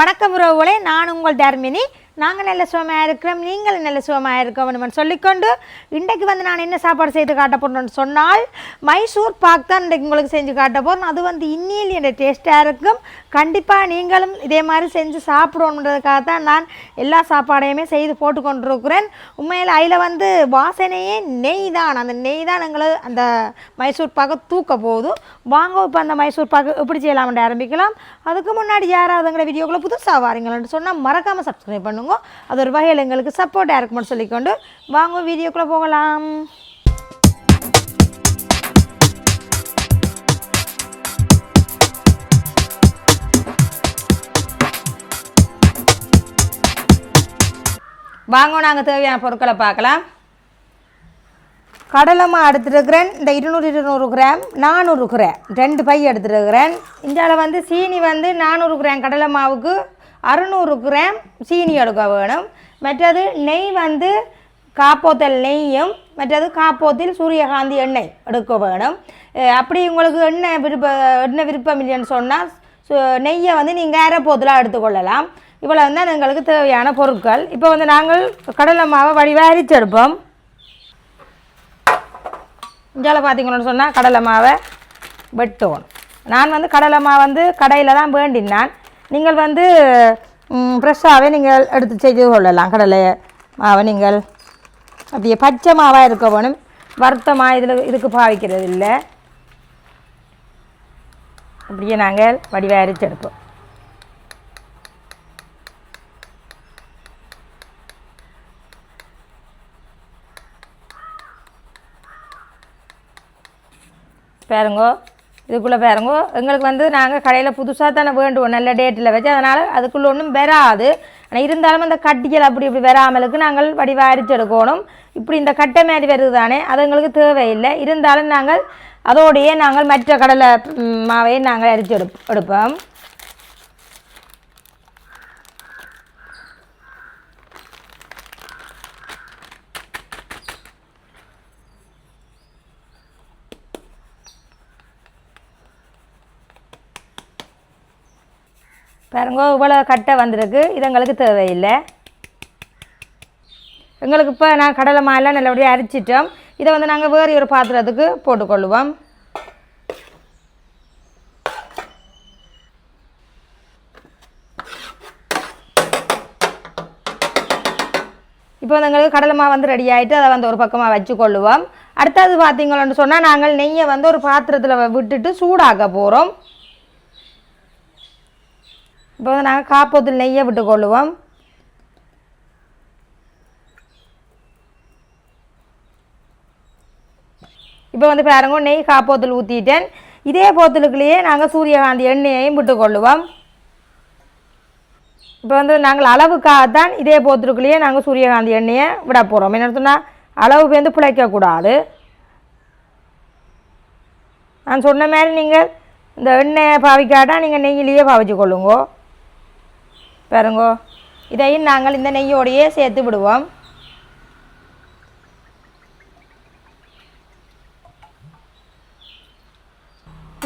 வணக்கம் உறவுகளே நான் உங்கள் தர்மினி. நாங்கள் நல்ல சுகமாக இருக்கிறோம் நீங்கள் நல்ல சுகமாக இருக்கணும்னு சொல்லிக்கொண்டு இன்றைக்கு வந்து நான் என்ன சாப்பாடு செய்து காட்ட போகிறேன்னு சொன்னால் மைசூர் பாக் தான் இன்றைக்கு உங்களுக்கு செஞ்சு காட்ட போகிறேன் அது வந்து இன்னியில் என்ற டேஸ்ட்டாக இருக்கும். கண்டிப்பாக நீங்களும் இதே மாதிரி செஞ்சு சாப்பிடணுன்றதுக்காக தான் நான் எல்லா சாப்பாடையுமே செய்து போட்டு கொண்டிருக்கிறேன் உண்மையில் அதில் வந்து வாசனையே நெய் தான் அந்த நெய் தான் எங்களை அந்த மைசூர் பாக்கை தூக்க போகுது. வாங்க இப்போ அந்த மைசூர் பாக்கு எப்படி செய்யலாம்னு ஆரம்பிக்கலாம். அதுக்கு முன்னாடி யாராவது எங்களை வீடியோக்குள்ளே புதுசாக வாரீங்களான்னு சொன்னால் மறக்காமல் சப்ஸ்கிரைப் பண்ணுங்க. அது ஒரு வகையில் எங்களுக்கு சப்போர்ட்டாக இருக்கும்னு சொல்லிக்கொண்டு வாங்க வீடியோக்குள்ளே போகலாம். வாங்க நாங்கள் தேவையான பொருட்களை பார்க்கலாம். கடலைமா எடுத்துருக்கிறேன். இந்த இருநூறு இருநூறு கிராம் நானூறு கிராம். ரெண்டு பை எடுத்துருக்கிறேன். இந்தியாவில் வந்து சீனி வந்து நானூறு கிராம். கடலை மாவுக்கு அறுநூறு கிராம் சீனி எடுக்க வேணும். மற்றது நெய் வந்து காப்போத்தல் நெய்யும் மற்றது காப்போத்தில் சூரியகாந்தி எண்ணெய் எடுக்க வேணும். அப்படி உங்களுக்கு எண்ணெய் விருப்ப எண்ணெய் விருப்பம் இல்லைன்னு சொன்னால் நெய்யை வந்து நீங்கள் அரைப்போத்தலாக எடுத்துக்கொள்ளலாம். இவ்வளோ தான் எங்களுக்கு தேவையான பொருட்கள். இப்போ வந்து நாங்கள் கடலை மாவை வடிவாக அரிச்செடுப்போம் இஞ்சால பார்த்தீங்கன்னு சொன்னால் கடலை மாவை வெட்டுவோம். நான் வந்து கடலை மாவு வந்து கடையில் தான் வேண்டினான். நீங்கள் வந்து ஃப்ரெஷ்ஷாகவே நீங்கள் எடுத்து செய்து கொள்ளலாம். கடலை மாவை நீங்கள் அப்படியே பச்சை மாவாக இருக்க வேணும். வருத்தமாக இதில் இதுக்கு பாவிக்கிறது இல்லை அப்படியே நாங்கள் வடிவாக அரிச்செடுப்போம் பாருங்கோ இதுக்குள்ளே பாருங்கோ. எங்களுக்கு வந்து நாங்கள் கடையில் புதுசாக தானே வேண்டுவோம் நல்ல டேட்டில் வச்சு. அதனால் அதுக்குள்ளே ஒன்றும் வராது. ஆனால் இருந்தாலும் அந்த கட்டிகள் அப்படி இப்படி வராமலுக்கு நாங்கள் வடிவாக அரிச்செடுக்கணும் இப்படி இந்த கட்டை மாதிரி வருது தானே அது எங்களுக்கு தேவையில்லை. இருந்தாலும் நாங்கள் அதோடையே நாங்கள் மற்ற கடலை மாவையும் நாங்கள் அரிச்சு எடுப் எடுப்போம். பாருங்க இவ்வளோ கட்டை வந்திருக்கு. இது எங்களுக்கு தேவையில்லை. எங்களுக்கு இப்போ நான் கடலை மாலாம் நல்லபடியாக அரிச்சிட்டோம். இதை வந்து நாங்கள் வேறு ஒரு பாத்திரத்துக்கு போட்டுக்கொள்ளுவோம். இப்போ வந்து எங்களுக்கு கடலை மாவு வந்து ரெடி ஆகிட்டு அதை வந்து ஒரு பக்கமாக வச்சு கொள்ளுவோம் அடுத்தது பார்த்தீங்களோன்னு சொன்னால் நாங்கள் நெய்யை வந்து ஒரு பாத்திரத்தில் விட்டுட்டு சூடாக்க போகிறோம் இப்போ வந்து நாங்கள் காப்போத்தில் நெய்யை விட்டுக்கொள்ளுவோம். இப்போ வந்து பாருங்க நெய் காப்போத்தில் ஊற்றிட்டேன் இதே போத்தலுக்குள்ளேயே நாங்கள் சூரியகாந்தி எண்ணெயையும் விட்டுக்கொள்ளுவோம். இப்போ வந்து நாங்கள் அளவுக்காகத்தான் இதே போத்தலுக்குள்ளேயே நாங்கள் சூரியகாந்தி எண்ணெயை விட போகிறோம் என்ன சொன்னால் அளவு வந்து பிழைக்கக்கூடாது நான் சொன்ன மாதிரி நீங்கள் இந்த எண்ணெயை பாவிக்காட்டால் நீங்கள் நெய்யிலேயே பாவிச்சு கொள்ளுங்கோ பாருங்கோ இதையும் நாங்கள் இந்த நெய்யோடையே சேர்த்து விடுவோம்.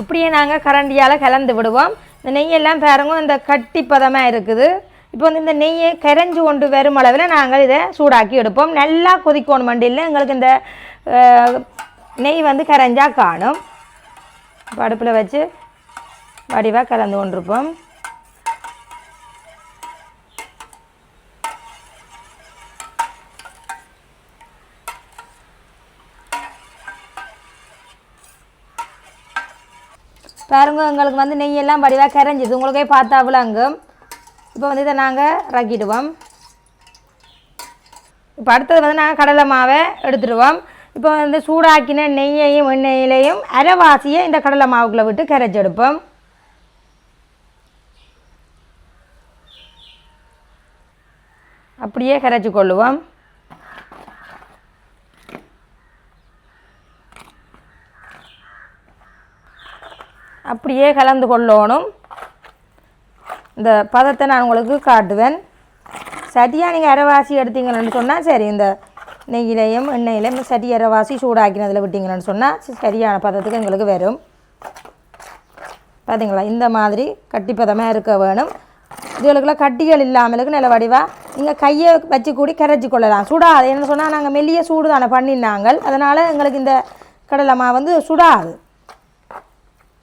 இப்படியே நாங்கள் கரண்டியால் கலந்து விடுவோம். இந்த நெய்யெல்லாம் பாருங்க இந்த கட்டி பதமாக இருக்குது. இப்போ வந்து இந்த நெய்யை கரைஞ்சி கொண்டு வரும் அளவில் நாங்கள் இதை சூடாக்கி எடுப்போம். நல்லா கொதிக்கணும் மண்டியில். எங்களுக்கு இந்த நெய் வந்து கரைஞ்சா காணும். அடுப்பில் வச்சு வடிவாக கலந்து கொண்டிருப்போம். பாருங்க எங்களுக்கு வந்து நெய்யெல்லாம் படிவாக கரைஞ்சிது. உங்களுக்கே பார்த்தாப்புல அங்கும் இப்போ வந்து இதை நாங்கள் ரக்கிடுவோம் இப்போ அடுத்தது வந்து நாங்கள் கடலை மாவை எடுத்துடுவோம். இப்போ வந்து சூடாக்கின நெய்யையும் எண்ணெயிலையும் அரைவாசியை இந்த கடலை மாவுக்குள்ளே விட்டு கரைச்சி எடுப்போம் அப்படியே கரைச்சி கொள்ளுவோம். அப்படியே கலந்து கொள்ளணும். இந்த பதத்தை நான் உங்களுக்கு காட்டுவேன். சரியாக நீங்கள் அரைவாசி எடுத்தீங்கன்னு சொன்னால் சரி இந்த நெய்யிலையும் எண்ணெயிலையும் சரி அரைவாசி சூடாக்கினதில் விட்டிங்கன்னு சொன்னால் சரியான பதத்துக்கு எங்களுக்கு வரும். பார்த்தீங்களா இந்த மாதிரி கட்டிப்பதமாக இருக்க வேணும். இதுகளுக்குள்ள கட்டிகள் இல்லாமலுக்கு நில வடிவாக நீங்கள் கையை வச்சு கூடி கரைச்சி கொள்ளலாம். சுடாது. என்ன சொன்னால் நாங்கள் மெல்லிய சூடு தானே பண்ணினாங்கள். அதனால் எங்களுக்கு இந்த கடலை மாவு வந்து சுடாது.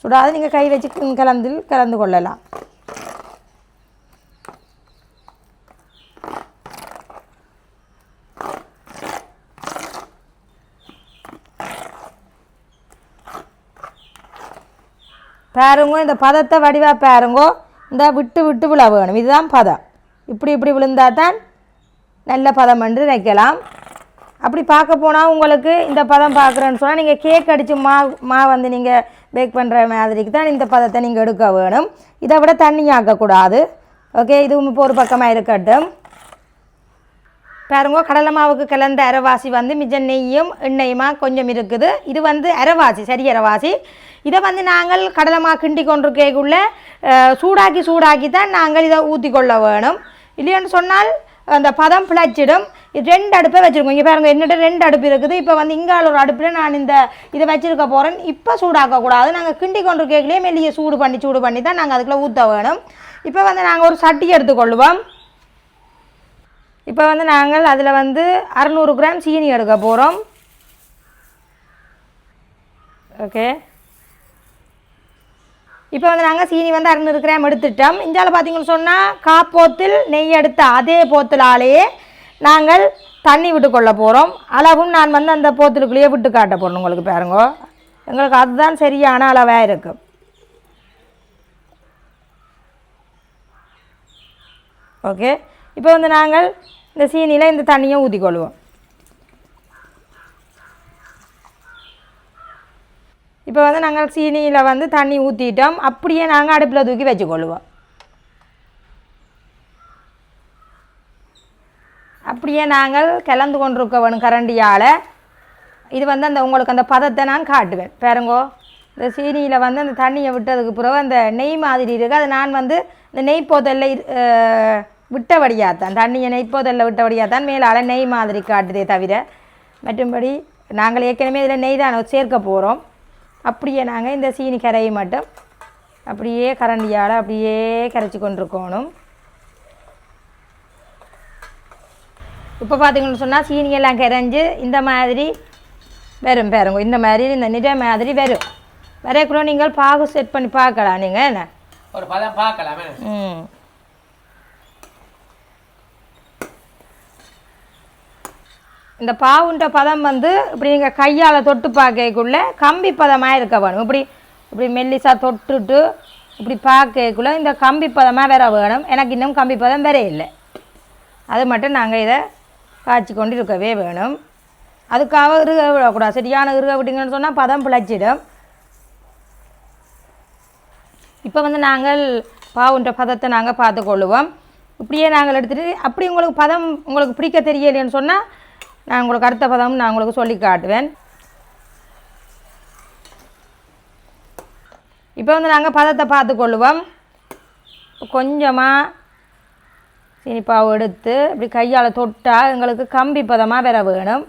சுடாது நீங்கள் கை வச்சு கலந்து கலந்து கொள்ளலாம். பாருங்க இந்த பதத்தை வடிவாக பாருங்கோ. இந்த விட்டு விட்டு விழ வேணும். இதுதான் பதம். இப்படி இப்படி விழுந்தா தான் நல்ல பதம் என்று வைக்கலாம் அப்படி பார்க்க போனால் உங்களுக்கு இந்த பதம் பார்க்குறேன்னு சொன்னால் நீங்கள் கேக் அடித்து மா மா வந்து நீங்கள் பேக் பண்ணுற மாதிரிக்கு தான் இந்த பதத்தை நீங்கள் எடுக்க வேணும். இதை விட தண்ணி ஆக்கக்கூடாது. ஓகே இதுவும் இப்போ ஒரு பக்கமாக இருக்கட்டும். பாருங்க கடலை மாவுக்கு கலந்த அரைவாசி வந்து மிச்ச நெய்யும் எண்ணெயுமா கொஞ்சம் இருக்குது. இது வந்து அரைவாசி சரி அரைவாசி. இதை வந்து நாங்கள் கடலை மா கிண்டி கொண்டிருக்கக்குள்ள சூடாக்கி சூடாக்கி தான் நாங்கள் இதை ஊற்றி கொள்ள வேணும். இல்லைன்னு சொன்னால் அந்த பதம் பிழைச்சிடும் இது ரெண்டு அடுப்பை வச்சுருக்கோம். இங்கே பாருங்க என்னிட்ட ரெண்டு அடுப்பு இருக்குது. இப்போ வந்து இங்கால ஒரு அடுப்பில் நான் இந்த இதை வச்சுருக்க போகிறேன் இப்போ சூடாக்கக்கூடாது. நாங்கள் கிண்டி கொண்டு கொண்டிருக்கக்குள்ளேயே மெல்லிய சூடு பண்ணி சூடு பண்ணி தான் நாங்கள் அதுக்குள்ளே ஊற்ற வேணும். இப்போ வந்து நாங்கள் ஒரு சட்டி எடுத்துக்கொள்வோம் இப்போ வந்து நாங்கள் அதில் வந்து அறநூறு கிராம் சீனி எடுக்க போகிறோம் ஓகே. இப்போ வந்து நாங்கள் சீனி வந்து அறுநூறு கிராம் எடுத்துட்டோம். இந்தியாவில் பார்த்தீங்கன்னு சொன்னால் காப்போத்தில் நெய் எடுத்த அதே போத்தலாலேயே நாங்கள் தண்ணி விட்டு கொள்ள போகிறோம் அளவும் நான் வந்து அந்த போத்தலுக்குள்ளேயே விட்டு காட்ட போகிறோம் உங்களுக்கு பாருங்க. எங்களுக்கு அதுதான் சரியான அளவாக இருக்கும் ஓகே இப்போ வந்து நாங்கள் இந்த சீனியில் இந்த தண்ணியை ஊற்றிக்கொள்வோம் இப்போ வந்து நாங்கள் சீனியில் வந்து தண்ணி ஊற்றிட்டோம் அப்படியே நாங்கள் அடுப்பில் தூக்கி வச்சுக்கொள்வோம். அப்படியே நாங்கள் கலந்து கொண்டிருக்க வேணும் கரண்டியால். இது வந்து அந்த உங்களுக்கு அந்த பதத்தை நான் காட்டுவேன். பாருங்கோ இந்த சீனியில் வந்து அந்த தண்ணியை விட்டதுக்கு பிறகு அந்த நெய் மாதிரி இருக்குது அது நான் வந்து இந்த நெய் போதல்ல விட்டபடியாத்தான். தண்ணியை நெய் போதல்ல விட்டபடியாத்தான் மேலால் நெய் மாதிரி காட்டுதே தவிர மற்றும்படி நாங்கள் ஏற்கனவே இதில் நெய் தான் சேர்க்க போகிறோம் அப்படியே நாங்கள் இந்த சீனி கரையை மட்டும் அப்படியே கரண்டியால் அப்படியே கரைச்சி கொண்டிருக்கணும். இப்போ பார்த்தீங்கன்னு சொன்னால் சீனியெல்லாம் கரைஞ்சு இந்த மாதிரி வரும் பாருங்க. இந்த மாதிரி இந்த நிற மாதிரி வரும். வரைக்குள்ள நீங்கள் பாகு செட் பண்ணி பார்க்கலாம். நீங்கள் என்ன? ஒரு பதம் பார்க்கலாமே. ம். இந்த பாவுண்ட பதம் வந்து இப்படி நீங்கள் கையால் தொட்டு பார்க்கக்குள்ளே கம்பி பதமாக இருக்க வேணும். இப்படி இப்படி மெல்லிசா தொட்டுட்டு இப்படி பார்க்கக்குள்ளே இந்த கம்பி பதமாக வேற வேணும். எனக்கு இன்னும் கம்பி பதம் வேற இல்லை. அது மட்டும் நாங்கள் இதை காய்ச்சி கொண்டு இருக்கவே வேணும். அதுக்காக இருக விடக்கூடாது. சரியான இருக விட்டிங்கன்னு சொன்னால் பதம் பிழைச்சிடும். இப்போ வந்து நாங்கள் பாவுன்ற பதத்தை நாங்கள் பார்த்துக்கொள்ளுவோம். இப்படியே நாங்கள் எடுத்துகிட்டு அப்படி உங்களுக்கு பதம் உங்களுக்கு பிடிக்க தெரியலைன்னு சொன்னால் நான் உங்களுக்கு அடுத்த பதம் நான் உங்களுக்கு சொல்லி காட்டுவேன். இப்போ வந்து நாங்கள் பதத்தை பார்த்துக்கொள்ளுவோம் கொஞ்சமாக சீனிப்பாவு எடுத்து இப்படி கையால் தொட்டால் எங்களுக்கு கம்பி பதமாக வேற வேணும்.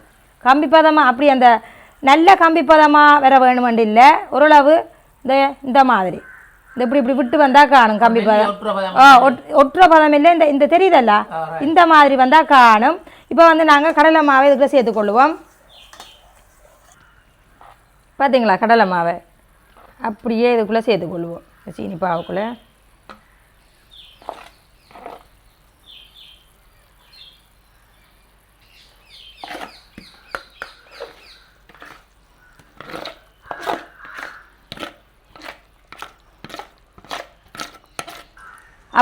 கம்பி பதமாக அப்படி அந்த நல்ல கம்பி பதமாக வேற வேணுமென்று இல்லை. ஓரளவு இந்த இந்த மாதிரி. இந்த இப்படி இப்படி விட்டு வந்தால் காணும் கம்பி பதம். ஒட்டுற பதம் இல்லை இந்த இந்த தெரியுதல்ல? இந்த மாதிரி வந்தால் காணும். இப்போ வந்து நாங்கள் கடலை மாவை இதுக்குள்ள சேர்த்துக்கொள்ளுவோம். பார்த்தீங்களா கடலை மாவை. அப்படியே இதுக்குள்ளே சேர்த்துக்கொள்வோம் இந்த சீனி பாவுக்குள்ளே.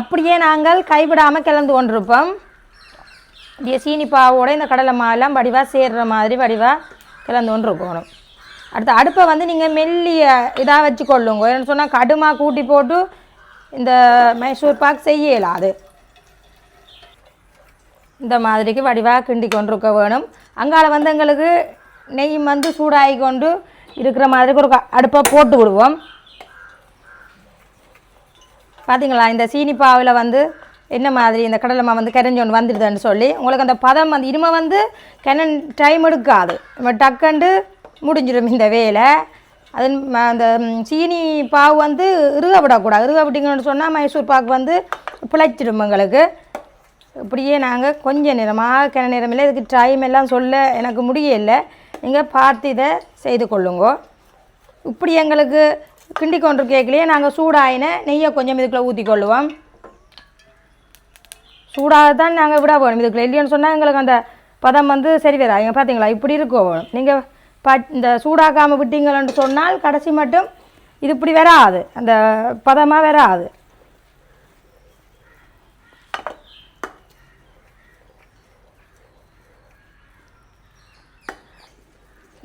அப்படியே நாங்கள் கைவிடாமல் கிளந்து கொண்டிருப்போம். இந்த சீனி பாவோட இந்த கடலை மாவெல்லாம் வடிவாக சேர்ற மாதிரி வடிவாக கிளந்து கொண்டு இருக்கணும். அடுத்து அடுப்பை வந்து நீங்கள் மெல்லிய இதாக வச்சு கொள்ளுங்க ஏன்னு சொன்னால் கடுமா கூட்டி போட்டு இந்த மைசூர் பாக் செய்யலாம் அது. இந்த மாதிரிக்கு வடிவாக கிண்டி கொண்டிருக்க வேணும். அங்கால வந்து எங்களுக்கு நெய் வந்து சூடாகி கொண்டு இருக்கிற மாதிரி ஒரு க- அடுப்பை போட்டு விடுவோம். பார்த்தீங்களா இந்த சீனி பாவில் வந்து என்ன மாதிரி இந்த கடலை மாவு வந்து கரைஞ்சோன்னு வந்துடுதுன்னு சொல்லி உங்களுக்கு அந்த பதம் வந்து இனிமே வந்து கெனன் டைம் எடுக்காது. நம்ம டக்குண்டு முடிஞ்சிடும் இந்த வேலை. அது அந்த சீனி பாவு வந்து இறுக விடக்கூடாது இறுக விட்டிங்கன்னு சொன்னால் மைசூர் பாக்கு வந்து பிழைச்சிடும் எங்களுக்கு. இப்படியே நாங்கள் கொஞ்ச நேரமாக கிண நேரமில்லை இதுக்கு டைம் எல்லாம் சொல்ல எனக்கு முடியலை. நீங்கள் பார்த்து இதை செய்து கொள்ளுங்கோ. இப்படி எங்களுக்கு கிண்டி கொண்டு கேட்கலையே நாங்கள் சூடாயின நெய்யை கொஞ்சம் இதுக்குள்ளே ஊற்றி கொள்ளுவோம் சூடாக தான் நாங்கள் விட போகணும் இதுக்குள்ள இல்லைன்னு சொன்னால் எங்களுக்கு அந்த பதம் வந்து சரி வராங்க பார்த்தீங்களா இப்படி இருக்கும். நீங்கள் ப இந்த சூடாக்காமல் விட்டீங்களன்னு சொன்னால் கடைசி மட்டும் இது இப்படி வராது. அந்த பதமாக வராது.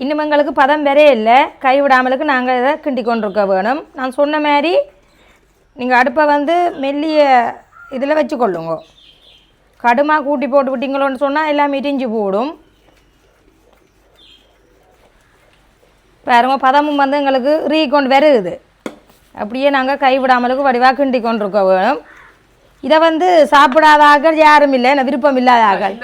இன்னும் எங்களுக்கு பதம் வரே இல்லை. கைவிடாமலுக்கு நாங்கள் இதை கிண்டி கொண்டிருக்க வேணும். நான் சொன்ன மாதிரி நீங்கள் அடுப்பை வந்து மெல்லிய இதில் வச்சுக்கொள்ளுங்க. கடுமா கூட்டி போட்டு விட்டீங்களோன்னு சொன்னால் எல்லாம் இடிஞ்சு போடும் பாருங்க பதமும் வந்து எங்களுக்கு ரீ கொண்டு வருது அப்படியே நாங்கள் கைவிடாமலுக்கு வடிவாக கிண்டி கொண்டிருக்க வேணும் இதை வந்து சாப்பிடாத ஆக்கள் யாரும் இல்லை எனக்கு விருப்பம் இல்லாத ஆக்கள்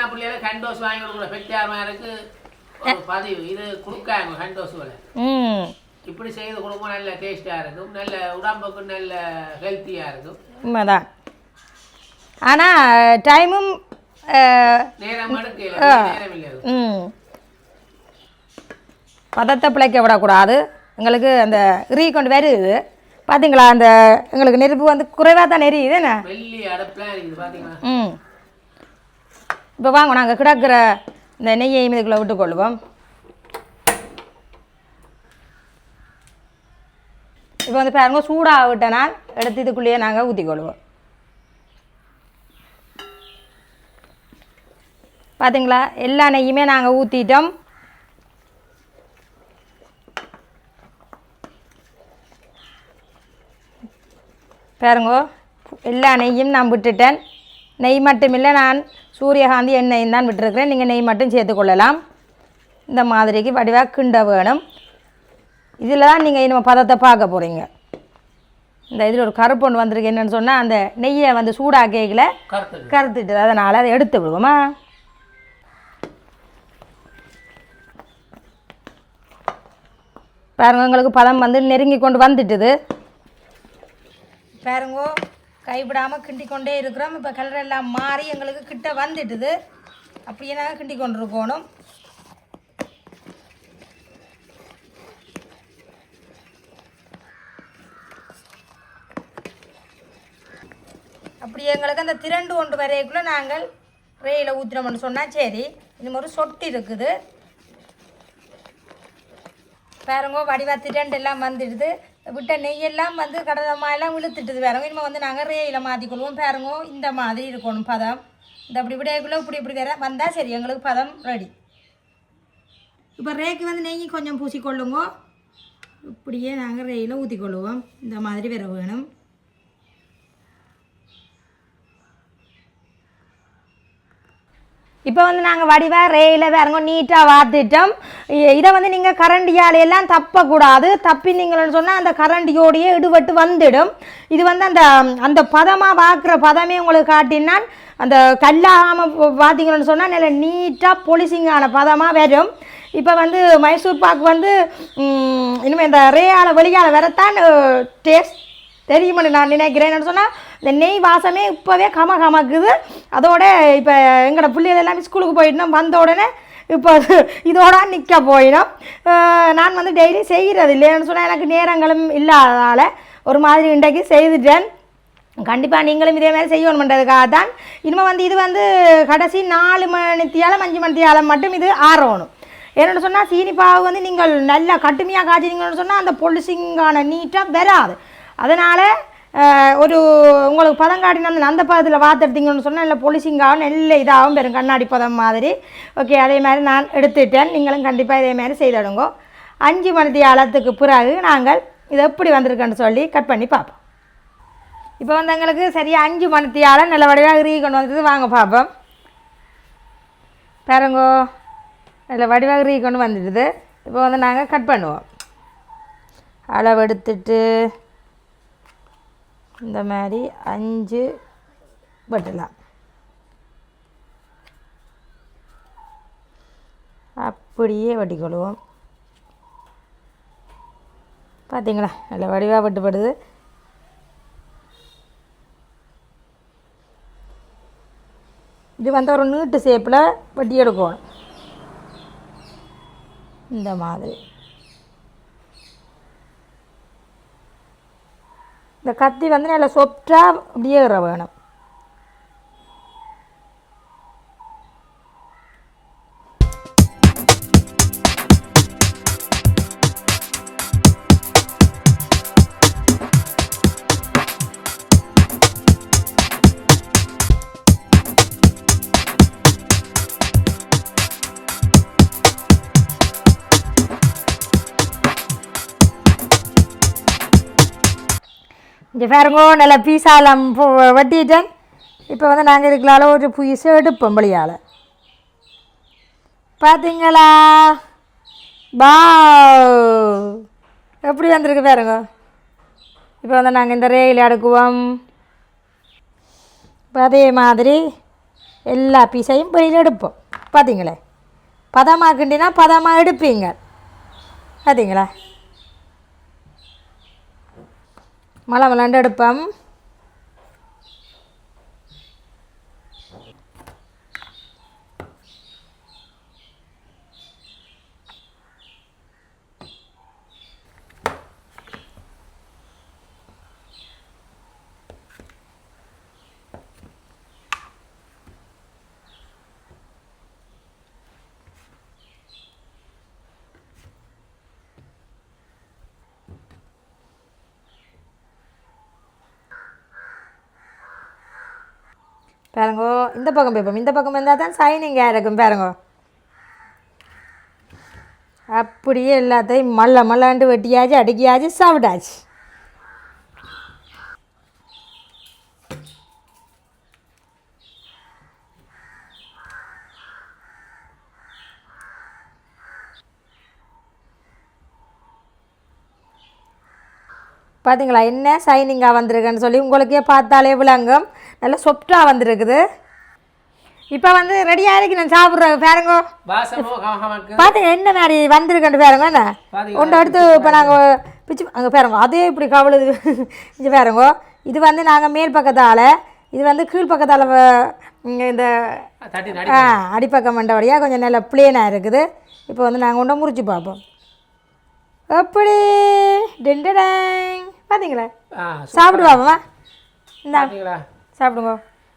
ம் இப்படி செய்து கொடுக்கும் நல்ல டேஸ்டா இருக்கும் நல்ல உடம்புக்கு நல்ல ஹெல்த்தியா இருக்கும் உண்மைதான் ஆனால் டைமும் பதத்தை பிழைக்க விடக்கூடாது. எங்களுக்கு அந்த ரீ கொண்டு வருது. பார்த்தீங்களா அந்த எங்களுக்கு நெருப்பு வந்து குறைவாக தான் நெறியுது என்ன? ம். இப்போ வாங்க நாங்கள் கிடக்கிற இந்த நெய்யை இதுக்குள்ளே விட்டுக்கொள்வோம். இப்போ வந்து பாருங்க சூடாக விட்டனால் எடுத்து இதுக்குள்ளேயே நாங்கள் ஊற்றிக்கொள்வோம் பார்த்தீங்களா எல்லா நெய்யுமே நாங்கள் ஊற்றிட்டோம் பாருங்கோ எல்லா நெய்யும் நான் விட்டுட்டேன். நெய் மட்டும் இல்லை நான் சூரியகாந்தி எண்ணெயும் தான் விட்டுருக்கிறேன். நீங்கள் நெய் மட்டும் சேர்த்துக்கொள்ளலாம் இந்த மாதிரிக்கு வடிவாக கிண்ட வேணும். இதில் தான் நீங்கள் இன்னும் பதத்தை பார்க்க போகிறீங்க இந்த இதில் ஒரு கருப்பு ஒன்று வந்திருக்கு. என்னன்னு சொன்னால் அந்த நெய்யை வந்து சூடாக்கல கருத்து கருத்துட்டு. அதனால் அதை எடுத்து விடுவோமா? பாருங்க எங்களுக்கு பதம் வந்து நெருங்கி கொண்டு வந்துட்டுது. பாருங்கோ கைவிடாமல் கிண்டி கொண்டே இருக்கிறோம். இப்போ கலர் எல்லாம் மாறி எங்களுக்கு கிட்ட வந்துட்டுது. அப்படியே நாங்கள் கிண்டி கொண்டு இருக்கணும் அப்படி எங்களுக்கு அந்த திரண்டு கொண்டு வரையக்குள்ளே நாங்கள் ரேயில் ஊற்றுறோம்னு சொன்னால் சரி. இன்னும் ஒரு சொட்டு இருக்குது. பாருங்க வடிவா திரண்டு எல்லாம் வந்துடுது. விட்ட நெய்யெல்லாம் வந்து கடலமாக எல்லாம் இழுத்துட்டுது பாருங்க. இனிமேல் வந்து நாங்கள் ரேயில் மாற்றிக்கொள்வோம் பாருங்க. இந்த மாதிரி இருக்கணும் பதம். இந்த அப்படி இப்படியேக்குள்ளே இப்படி இப்படி வேற வந்தால் சரி எங்களுக்கு பதம் ரெடி இப்போ ரேக்கு வந்து நெய் கொஞ்சம் பூசிக்கொள்ளுங்க. இப்படியே நாங்கள் ரேயில் ஊற்றிக்கொள்ளுவோம் இந்த மாதிரி வேற வேணும். இப்போ வந்து நாங்கள் வடிவாக ரேயில் வேறங்க நீட்டாக வார்த்துட்டோம் இதை வந்து நீங்கள் கரண்டியாலையெல்லாம் எல்லாம் தப்பக்கூடாது. தப்பினீங்கன்னு சொன்னால் அந்த கரண்டியோடையே இடுபட்டு வந்துடும். இது வந்து அந்த அந்த பதமாக பார்க்குற பதமே உங்களுக்கு காட்டினால் அந்த கல்லாகாமல் பார்த்தீங்கன்னு சொன்னால் நல்ல நீட்டாக பொலிசிங்கான பதமாக வரும். இப்போ வந்து மைசூர் பாக் வந்து இனிமேல் இந்த ரேயால் வெளியால் வரத்தான் டேஸ்ட் தெரியுமென்னு நான் நினைக்கிறேன். சொன்னால் இந்த நெய் வாசமே இப்போவே கம கமக்குது. அதோட இப்போ எங்களோட பிள்ளைகள் எல்லாமே ஸ்கூலுக்கு போயிட்டோம் வந்த உடனே இப்போ அது இதோட நிற்க போயிடும். நான் வந்து டெய்லி செய்கிறது இல்லைன்னு சொன்னால் எனக்கு நேரங்களும் இல்லாததால் ஒரு மாதிரி இன்றைக்கு செய்துட்டேன். கண்டிப்பாக நீங்களும் இதே மாதிரி செய்யணுன்றதுக்காக தான். இனிமேல் வந்து இது வந்து கடைசி நாலு மணித்தியாலம் அஞ்சு மணித்தியாலம் மட்டும் இது ஆறணும். என்னென்னு சொன்னால் சீனி பாவு வந்து நீங்கள் நல்லா கட்டுமையாக காய்ச்சினீங்கன்னு சொன்னால் அந்த பொலிசிங்கான நீட்டாக வராது. அதனால் ஒரு உங்களுக்கு பதம் காட்டினா அந்த பதத்தில் வாத்தெடுத்தீங்கன்னு சொன்னால் இல்லை பொலிசிங்காகவும் நெல் இதாகவும் பெரும் கண்ணாடி பதம் மாதிரி. ஓகே அதே மாதிரி நான் எடுத்துட்டேன். நீங்களும் கண்டிப்பாக இதே மாதிரி செய்திடுங்க. அஞ்சு மணி அளத்துக்கு பிறகு நாங்கள் இது எப்படி வந்திருக்குன்னு சொல்லி கட் பண்ணி பார்ப்போம். இப்போ வந்து எங்களுக்கு சரியாக அஞ்சு மணித்தியால் நல்ல வடிவாக ரீ கொண்டு வந்தது. வாங்க பார்ப்போம். பாருங்கோ நல்ல வடிவாக ரீ கொண்டு வந்துடுது. இப்போ வந்து நாங்கள் கட் பண்ணுவோம். அளவு எடுத்துட்டு இந்த மாதிரி அஞ்சு வெட்டலாம். அப்படியே வெட்டிக்கொள்வோம். பார்த்தீங்களா நல்ல வடிவாக வெட்டுப்படுது. இது வந்து ஒரு நீட்டு ஷேப்பில் வெட்டி எடுக்கணும். இந்த மாதிரி. இந்த கத்தி வந்து நல்லா சொப்டாக அப்படியே வேணும் இங்கே பாருங்கோ நல்ல பீஸாலாம் வெட்டிட்டேன். இப்போ வந்து நாங்கள் இதுக்குள்ளால ஒரு பீஸ் எடுப்போம் வழியால் பார்த்தீங்களா பா எப்படி வந்திருக்கு பாருங்க. இப்போ வந்து நாங்கள் இந்த ரேயில் அடுக்குவோம். இப்போ அதே மாதிரி எல்லா பீஸையும் வெளியில் எடுப்போம். பார்த்தீங்களே பதமாக்குண்டினா பதமாக எடுப்பீங்க. பார்த்தீங்களா மலை விளாண்டு எடுப்போம். பாருங்கோ இந்த பக்கம் பேப்போம் இந்த பக்கம் இருந்தால் தான் சைனிங்காக இருக்கும் பாருங்கோ. அப்படியே எல்லாத்தையும் மல்ல மல்லாண்டு வெட்டியாச்சு அடுக்கியாச்சு சாப்பிட்டாச்சு. பார்த்தீங்களா என்ன சைனிங்காக வந்திருக்குன்னு சொல்லி உங்களுக்கே பார்த்தாலே விளங்கும். நல்லா சொப்டாக வந்திருக்குது. இப்போ வந்து ரெடியாக இருக்கு நான் சாப்பிட்றேன். பாருங்கோ. பார்த்தீங்க என்ன மாதிரி வந்திருக்குன்னு பாருங்க என்ன? ஒன்று எடுத்து இப்போ நாங்கள் பிச்சு அங்கே பாருங்க அதே இப்படி கவலுது இங்கே பாருங்க. இது வந்து நாங்கள் மேல் பக்கத்தால் இது வந்து கீழ் பக்கத்தால் இந்த ஆ அடிப்பக்கம் மண்டபடியாக கொஞ்சம் நல்ல பிளேனாக இருக்குது. இப்போ வந்து நாங்கள் ஒன்றை முறிச்சு பார்ப்போம் எப்படி டெண்டடேங் பார்த்தீங்களா ஆ சாப்பிடு பாப்பா இந்த. சாப்பிடுங்க.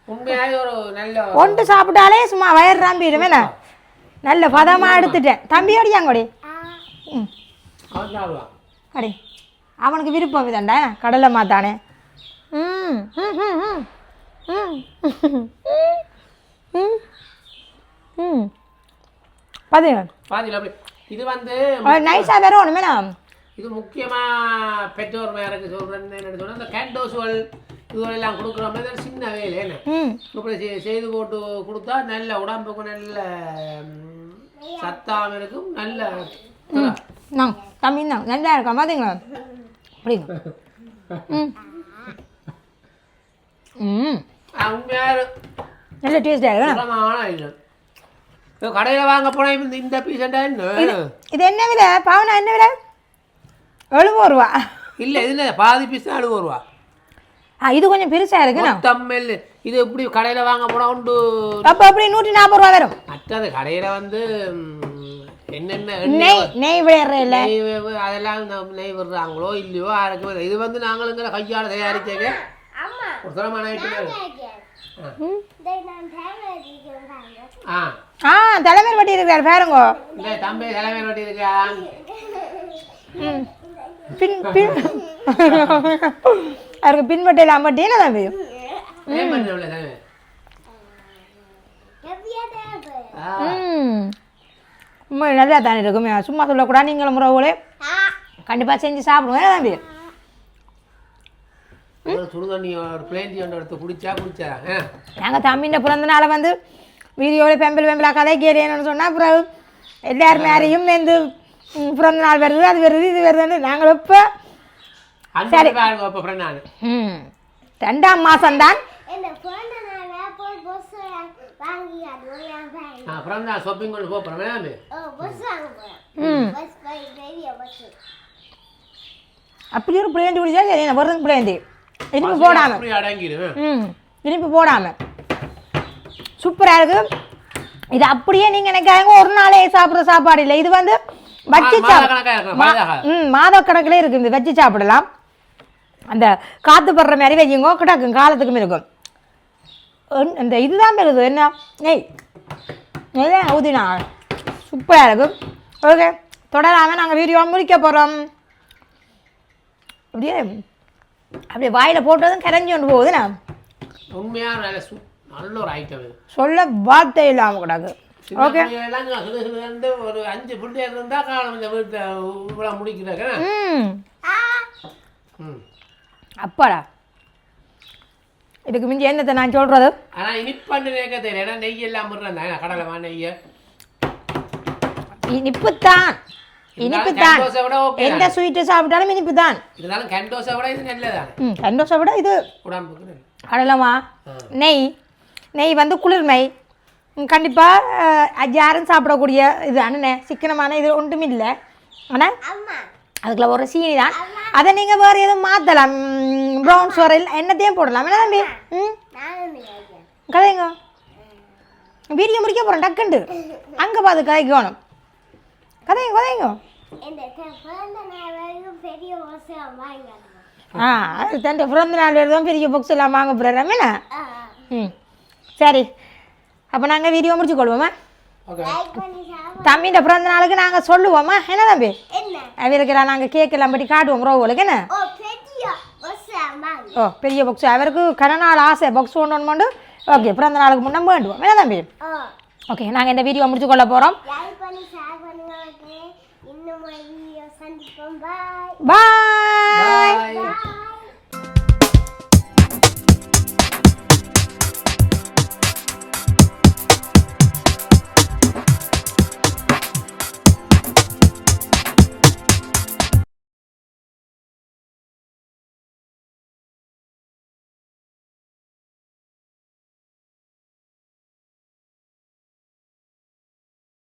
உண்மையாக ஒரு நல்ல ஒன்று சாப்பிட்டாலே சும்மா வயிறு ராம்பிடுமே நான் நல்ல பதமாக எடுத்துட்டேன். தம்பியோடியாங்கோடி ம். அவன் சாப்பிடுவான் அடி அவனுக்கு விருப்பம் இதாண்டா. கடலை மாத்தானே. ம் ம் ம் ம் ம். ம் ம் பாத்தீங்களா இது வந்து நைஸாக வேற நான் இது முக்கியமா பெற்றோர் மேருக்கு சொல்றேன்னு என்ன சொன்னா இந்த கேண்டோசுவல் இதுவெல்லாம் கொடுக்குற மாதிரி தான் சின்ன வேலை என்ன? ம். இப்படி செய்- செய்து போட்டு கொடுத்தா நல்ல உடம்புக்கு நல்ல ம், சத்தாவும் இருக்கும் நல்ல நான் தம்பி தான் நல்லா இருக்கா? பார்த்தீங்களா அப்படிங்க ம். ம். நல்ல டேஸ்டாக இருக்கா? சுத்தமான இது. இப்போ கடையில் வாங்க போனால் இந்த பீசண்டா என்ன? இது என்ன விலை? பாவனா என்ன விலை? எழுபது ரூபா. இல்லை இது பாதி பீஸ் தான் அழுபது ரூபா. இது கொஞ்சம் பெருசாக இருக்குண்ணா மொத்தம்மெல் இது எப்படி கடையில் வாங்க போனால் உண்டு? அப்போ அப்படி நூற்றி நாற்பது ரூபா வரும். மற்றது கடையில் வந்து என்னென்ன நெய் நெய் விளையாடுற இல்லை அதெல்லாம் இந்த நெய் விடுறாங்களோ இல்லையோ யாருக்கும் இல்லை. இது வந்து நாங்களுங்கிற கையால் தயாரிச்சது ஒரு தரமான ஆ. ஆ. தலைமையில் வட்டி இருக்கிறார் பாருங்க. இந்த தம்பி தலைமை வட்டி இருக்கா பின் பின். அவருக்கு பின்பட்டையில் அம்மட்டி என்ன தம்பி? ஏன் பண்ண தலைமை ஆ ம். உண்மை நல்லா தானே இருக்குமே. சும்மா சொல்லக்கூடாது நீங்களும் முறவுகளே கண்டிப்பாக செஞ்சு சாப்பிடுவோம். குடிச்சா ஆ? நாங்கள் தம்பின்ற பிறந்த நாளை வந்து வீடியோவில் பெம்பிள் பெம்பிளாக கதை கேட்கணும்னு சொன்னால் அப்புறம் எல்லார் மேரையும் வந்து பிறந்த நாள் வருது அது வருது இது வருதுன்னு நாங்கள் இப்போ நான். ம். ரெண்டாம் ஷாப்பிங் கொண்டு போகிறேன் மேம் ம். அப்படி ஒரு பிளேண்டி குடிச்சா சரி நான் வெறும் பிளேண்டி இனிப்பு போடாமல் ம். இனிப்பு போடாமல் சூப்பராக இருக்கு. இது அப்படியே நீங்கள் நினைக்காங்க ஒரு நாளே சாப்பிட்ற சாப்பாடு இல்லை. இது வந்து வச்சு மாதக்கணக்கா. ம் மாத கணக்கில் இருக்கு. இது வச்சு சாப்பிடலாம். அந்த காற்று படுற மாதிரி வையுங்கோ கிடக்கும் காலத்துக்கும் இருக்கும். இந்த இதுதான் பெருது என்ன? நெய் நெய் ஊதினா? சூப்பராக இருக்கும். ஓகே தொடராமல் நாங்கள் வீடியோ முடிக்க போகிறோம் அப்படியே அப்படியே வாயில் போட்டதும் கரைஞ்சி கொண்டு போகுதுண்ணா உண்மையான நல்ல ஒரு ஐட்டம் சொல்ல வார்த்தை இல்லாமல் கிடக்கு. ஹிடு ஹிடுன்னு ஒரு அஞ்சு பிள்ளைகள் இருந்தா காலம் இந்த வீட்டை முடிக்கிறாங்க ம். ம். அப்பாடா. இதுக்கு மிஞ்சி என்னத்தை நான் சொல்கிறது ஆனா இனிப்பாண்டு நேக்க தெரியல ஏன்னா நெய் எல்லாம் விடுறேன் கடலை மா நெய்யை. இனிப்பு தான் இனிப்பு தான் தோசை விட ஓகே எந்த ஸ்வீட்டு சாப்பிட்டாலும் இனிப்பு தான் இருந்தாலும் கண் தோசை விட இது நல்லதானே? ம் சந்தோஷம் விட இது உடம்புக்கு. கடலமா நெய். நெய் வந்து குளிர்மை. கண்டிப்பாக யாரும் சாப்பிடக்கூடிய இது அண்ணே சிக்கனமான இது ஒன்றும் இல்லை. ஆனால் அதுக்குள்ள ஒரு சீனி தான். அதை நீங்கள் வேறு எதுவும் மாற்றலாம் ப்ரௌன் சுவரில் என்னத்தையும் போடலாம். என்ன தம்பி? ம்? கதைங்க. வீடியோ முடிக்க போகிறோம் டக்குண்டு. அங்கே பார்த்து கதைக்கணும். கதைங்க கதைங்க. ஆ அது தன் பிறந்த நாள் வருதும் பெரிய புக்ஸ் எல்லாம் வாங்க போகிறோம் ம். சரி. அப்போ நாங்கள் வீடியோ முடிச்சு கொள்வோமா? தம்பின்ற பிறந்த நாளுக்கு நாங்கள் சொல்லுவோமா? என்ன தம்பி? என்ன? அவருக்கு நாங்கள் கேக் எல்லாம் படி காட்டுவோம் ரோவுகளுக்கு என்ன? ஓ பெரிய பாக்ஸ் அவருக்கு கனநாள் ஆசை பாக்ஸ் ஒன்று ஒன்று கொண்டு ஓகே பிறந்த நாளுக்கு முன்னே வேண்டுவோம் என்ன தம்பி? ஓகே நாங்கள் இந்த வீடியோ முடிச்சு கொள்ள போகிறோம் பாய்